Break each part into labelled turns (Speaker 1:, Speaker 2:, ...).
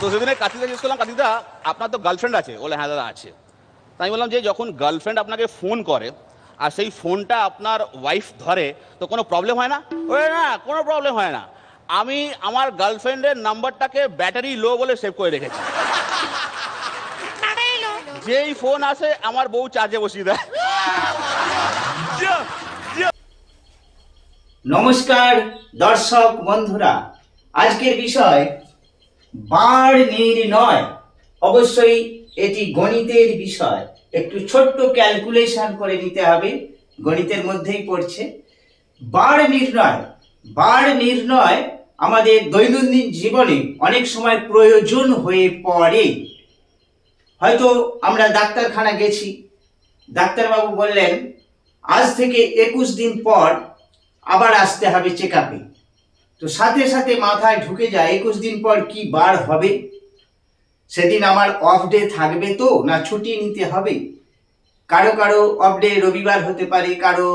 Speaker 1: তো সেদিনে কাতিদা জিজ্ঞেস করলাম কাতিদা আপনার তো গার্লফ্রেন্ড আছে? বলে হ্যাঁ দাদা আছে। তাই আমি বললাম যে যখন গার্লফ্রেন্ড আপনাকে ফোন করে আর সেই ফোনটা আপনার ওয়াইফ ধরে তো কোনো প্রবলেম হয় না? ওই না কোনো প্রবলেম হয় না। আমি আমার গার্লফ্রেন্ডের নাম্বারটাকে ব্যাটারি লো বলে সেভ করে রেখেছি। যেই ফোন আসে আমার বউ চার্জে বসিয়ে দেয়।
Speaker 2: নমস্কার দর্শক বন্ধুরা। আজকের বিষয় বাড় নির্ণয় অবশ্যই এটি গণিতের বিষয়। একটু ছোট্ট ক্যালকুলেশন করে নিতে হবে। গণিতের মধ্যেই পড়ছে। বাড় নির্ণয় বাড় নির্ণয় আমাদের দৈনন্দিন জীবনে অনেক সময় প্রয়োজন হয়ে পড়ে। হয়তো আমরা ডাক্তারখানা গেছি। ডাক্তারবাবু বললেন, আজ থেকে একুশ দিন পর আবার আসতে হবে চেক আপে তো সাথে সাথে মাথায় ঢুকে যায়, একুশ দিন পর কি বার হবে? সেদিন আমার অফ ডে থাকবে তো, না ছুটি নিতে হবে? কারও কারও অফ ডে রবিবার হতে পারে, কারও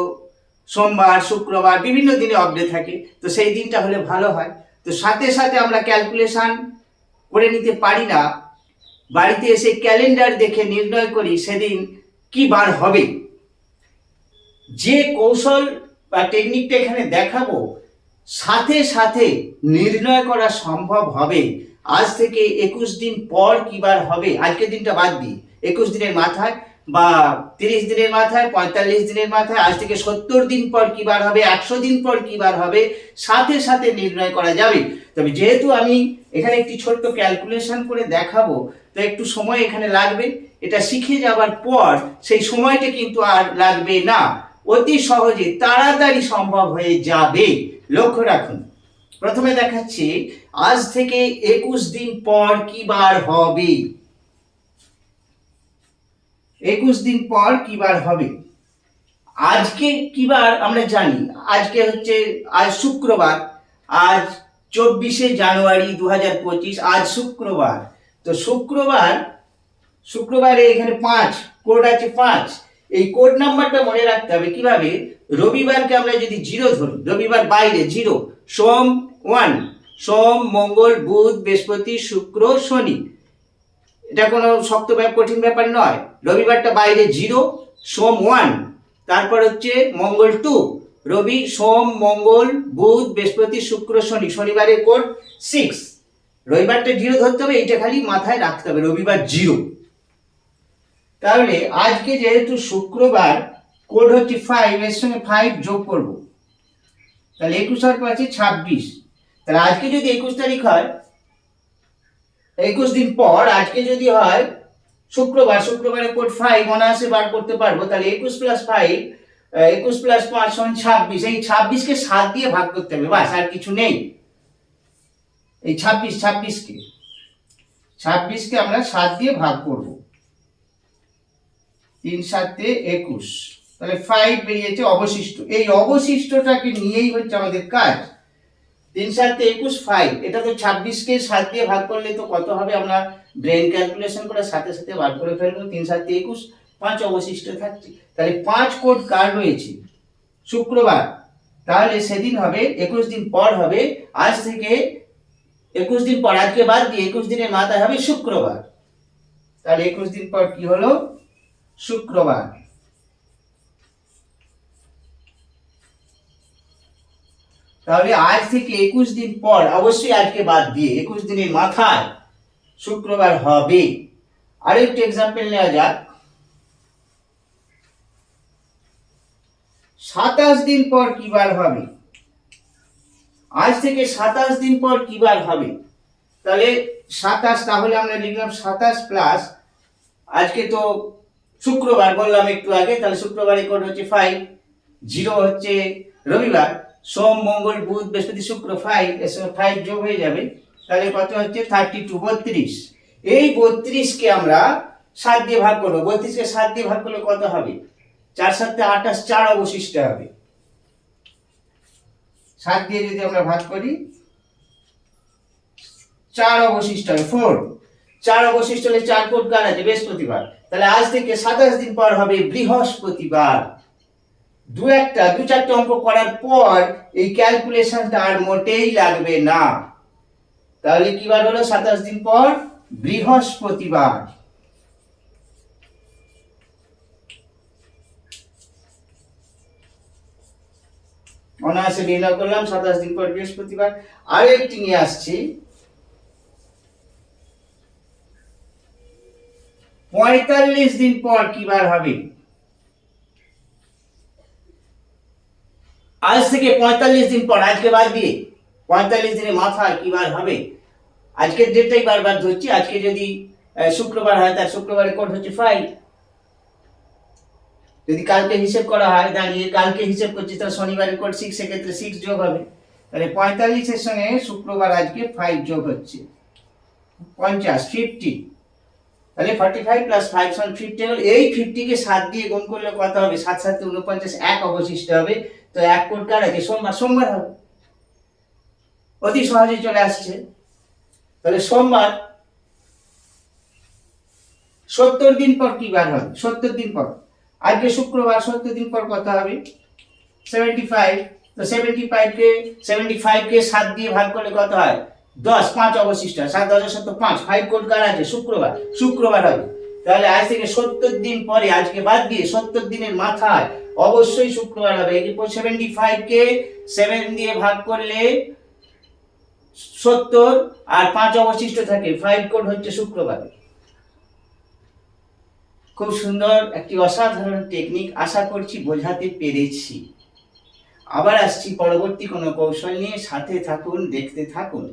Speaker 2: সোমবার, শুক্রবার, বিভিন্ন দিনে অফ ডে থাকে। তো সেই দিনটা হলে ভালো হয়। তো সাথে সাথে আমরা ক্যালকুলেশান করে নিতে পারি না। বাড়িতে এসে ক্যালেন্ডার দেখে নির্ণয় করি সেদিন কি বার হবে। যে কৌশল বা টেকনিকটা এখানে দেখাবো সাথে সাথে নির্ণয় করা সম্ভব হবে। আজ থেকে একুশ দিন পর কি বার হবে? আজকের দিনটা বাদ দিই। একুশ দিনের মাথায় বা তিরিশ দিনের মাথায়, পঁয়তাল্লিশ দিনের মাথায়, আজ থেকে সত্তর দিন পর কি বার হবে? একশো দিন পর কি বার হবে? সাথে সাথে নির্ণয় করা যাবে। তবে যেহেতু আমি এখানে একটি ছোট্ট ক্যালকুলেশন করে দেখাবো, তো একটু সময় এখানে লাগবে। এটা শিখে যাওয়ার পর সেই সময়টা কিন্তু আর লাগবে না। অতি সহজে তাড়াতাড়ি সম্ভব হয়ে যাবে। লক্ষ্য রাখুন, প্রথমে দেখাচ্ছি, আজ থেকে একুশ দিন পর কি বার হবে? একুশ দিন পর কি বার হবে? আজকে কি বার আমরা জানি, আজকে হচ্ছে, আজ শুক্রবার, আজ চব্বিশে জানুয়ারি দু হাজার পঁচিশ, আজ শুক্রবার। তো শুক্রবার, শুক্রবারে এখানে পাঁচ, কোড আছে পাঁচ। এই কোড নাম্বারটা মনে রাখতে হবে কীভাবে? রবিবারকে আমরা যদি জিরো ধরি, রবিবার বাইরে জিরো সোম ওয়ান সোম, মঙ্গল, বুধ, বৃহস্পতি, শুক্র, শনি। এটা কোনো শক্ত ব্যাপার কঠিন ব্যাপার নয়। রবিবারটা বাইরে জিরো সোম ওয়ান তারপর হচ্ছে মঙ্গল টু রবি, সোম, মঙ্গল, বুধ, বৃহস্পতি, শুক্র, শনি, শনিবারের কোড সিক্স রবিবারটা জিরো ধরতে হবে, এইটা খালি মাথায় রাখতে হবে, রবিবার জিরো তাহলে আজকে যেহেতু শুক্রবার কোড হচ্ছে ফাইভ এর সঙ্গে ফাইভ যোগ করব। তাহলে একুশ আর পাঁচে ছাব্বিশ। তাহলে আজকে যদি একুশ তারিখ হয়, একুশ দিন পর আজকে যদি হয়, শুক্রবার, শুক্রবারে কোড ফাইভ অনায়াসে বার করতে পারব, তাহলে একুশ প্লাস ফাইভ একুশ প্লাস পাঁচ সমান ছাব্বিশ। এই ছাব্বিশকে সাত দিয়ে ভাগ করতে হবে, বাস, আর কিছু নেই। এই ছাব্বিশ, ছাব্বিশকে। ছাব্বিশকে আমরা সাত দিয়ে ভাগ করব। তিন, সাতে একুশ। তাহলে ফাইভ বেরিয়েছে অবশিষ্ট। এই অবশিষ্টটাকে নিয়েই হচ্ছে আমাদের কাজ। তিন, সাতে একুশ ফাইভ এটা তো ছাব্বিশকে সাত দিয়ে ভাগ করলে তো কত হবে? আমরা ব্রেন ক্যালকুলেশন করে সাথে সাথে বার করে ফেলব। তিন, সাতে একুশ, পাঁচ অবশিষ্ট থাকছে। তাহলে পাঁচ কোড কার রয়েছে? শুক্রবার। তাহলে সেদিন হবে, একুশ দিন পর হবে, আজ থেকে একুশ দিন পর, আজকে বাদ দিয়ে একুশ দিনের মাথায় হবে শুক্রবার। তাহলে একুশ দিন পর কি হলো? শুক্রবার। তাহলে আজ থেকে একুশ দিন পর, অবশ্যই আজকে বাদ দিয়ে, একুশ দিনের মাথায় শুক্রবার হবে। আরেকটি এক্সাম্পল নেওয়া যাক। সাতাশ দিন পর কি বার হবে? আজ থেকে সাতাশ দিন পর কি বার হবে? তাহলে সাতাশ, তাহলে আমরা লিখলাম সাতাশ প্লাস আজকে তো শুক্রবার বললাম একটু আগে, তাহলে শুক্রবারে কোড হচ্ছে ফাইভ জিরো হচ্ছে রবিবার, সোম, মঙ্গল, বুধ, বৃহস্পতি, শুক্র ফাইভ সঙ্গে ফাইভ যোগ হয়ে যাবে, তাহলে কত হচ্ছে? থার্টি টু বত্রিশ। এই বত্রিশকে আমরা সাত দিয়ে ভাগ করব। বত্রিশকে সাত দিয়ে ভাগ করলে কত হবে? চার সাতে আঠাশ চার অবশিষ্ট হবে। সাত দিয়ে যদি আমরা ভাগ করি, চার অবশিষ্ট হবে। ফোর চার অবশিষ্ট হলে চার কোট কার আছে? বৃহস্পতিবার। তাহলে আজ থেকে সাতাশ দিন পর হবে বৃহস্পতিবার। দু একটা, দু চারটে অঙ্ক করার পর এই ক্যালকুলেশনটা আর মোটেই লাগবে না। তাহলে কি বার হলো সাতাশ দিন পর? বৃহস্পতিবার। অনায়াসে নির্ণয় করলাম, সাতাশ দিন পর বৃহস্পতিবার। আরও একটি নিয়ে আসছি। পঁয়তাল্লিশ দিন পর কি বার হবে? আজ থেকে পঁয়তাল্লিশ দিন পর, আজকে বাদ দিয়ে পঁয়তাল্লিশ দিনের মাথায় কি বার হবে? আজকের ডেটটাই বারবার ধরছি, আজকে যদি শুক্রবার হয়, তার শুক্রবারে কোড হচ্ছে ফাইভ যদি কালকে হিসেব করা হয়, দাঁড়িয়ে কালকে হিসেব করছি, তাহলে শনিবারের কোড সিক্স সেক্ষেত্রে সিক্স যোগ হবে। তাহলে পঁয়তাল্লিশের সঙ্গে শুক্রবার আজকে ফাইভ যোগ হচ্ছে। পঞ্চাশ ফিফটি তাহলে ফর্টি ফাইভ প্লাস ফাইভ সমান ফিফটি হল, এই ফিফটিকে সাত দিয়ে গুণ করলে কত হবে? সাত সাথে উনপঞ্চাশ, এক অবশিষ্ট হবে। তো এক কোট কার আছে? সোমবার সোমবার হবে। অতি সহজে চলে আসছে। তাহলে সোমবার, সত্তর দিন পর কি বার হবে? সত্তর দিন পর। আজকে শুক্রবার, সত্তর দিন পর কত হবে? সেভেন্টি ফাইভ তো সেভেন্টি ফাইভকে সেভেন্টি ফাইভকে সাত দিয়ে ভাগ করলে কত হয়? দশ, পাঁচ অবশিষ্ট, সাত দশ সত্তর পাঁচ ফাইভ কোড কার আছে, শুক্রবার শুক্রবার হবে। তাহলে আজ থেকে সত্তর দিন পরে, আজকে বাদ দিয়ে সত্তর দিনের মাথায় অবশ্যই শুক্রবার হবে। সেভেন্টি ফাইভকে সেভেন দিয়ে ভাগ করলে সত্তর আর পাঁচ অবশিষ্ট থাকে ফাইভ কোড হচ্ছে শুক্রবার। খুব সুন্দর একটি অসাধারণ টেকনিক আশা করছি বোঝাতে পেরেছি। আবার আসছি পরবর্তী কোনো কৌশল নিয়ে, সাথে থাকুন, দেখতে থাকুন।